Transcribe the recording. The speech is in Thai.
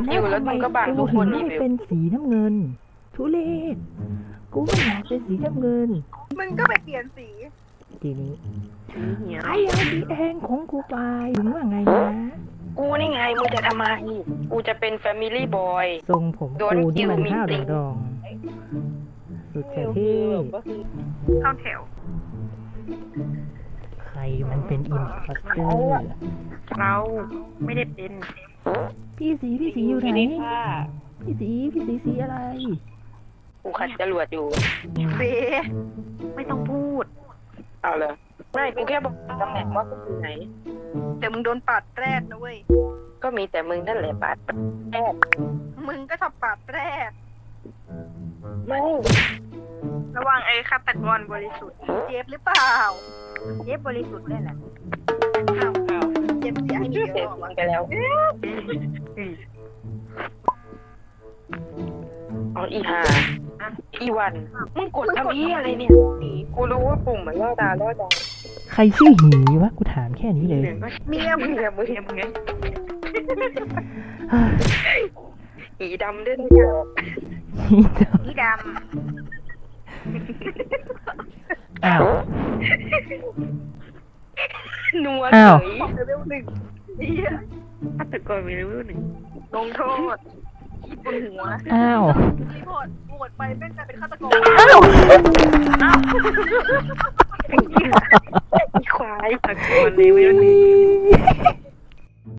งคิวแล้วมึงก็บังทุกคนกูอีถึงกไม่เป็นสีน้ำเงิน ทุเรศกูไม่อยากเป็นสีน้ำเงิน มึงก็ไปเปลี่ยนสีทีนี้เหี้ยใครเอาสีแดงของกูไปถึงว่าไงนะกูนี่ไงมึงจะทำไมกูจะเป็นแฟมิลี่บอยทรงผมโดนกูนี่มันคิวมีข้าวติ่งดองๆสุดจะเท่เข้าแถว ใครมันเป็นอินฟัสเตอร์เราไม่ได้เป็น พี่สีพี่สีอยู่ไหนไม่ได้ฆ่าพี่สีพี่สีสีอะไร กูขัดจรวดอยู่ เบไม่ต้องพูด เอาเลยไม่กูแค่บอกตำแหน่งว่ากูอยู่ไหน แต่มึงโดนปาดแรกนะเว้ย ก็มีแต่มึงนั่นแหละปาดแอบมึงก็ชอบปาดแรกไม่ระวังไอ้ฆาตกรบริสุทธิ์เจฟหรือเปล่า เจฟบริสุทธิ์แน่แหละ สียให้มีเสร็เยจอะมึวะงไปแล้วเอาอีห่าอีวัน มึงกดทำเหี้ยอะไรเนี่ยกูรู้ว่าปุ่มมันล่อตาล่อใจใครชื่อหีวะกูถามแค่นี้เลยเมียมึมึงงอะอะมึงอะมึงไงเฮ้ยอีดำด้วยนะนี่ดอ้าวนัวอ้าวเฉยำเลเวลหนึ่งเหี้ย ฆาตกรมีเลเวลหนึ่งลงโทษคิดบนหัวอ้าวรีพอร์ตโหวตไปแม่งกลายเป็นฆาตกรอ้าวอีควายฆาตกรเลเวลหนึ่ง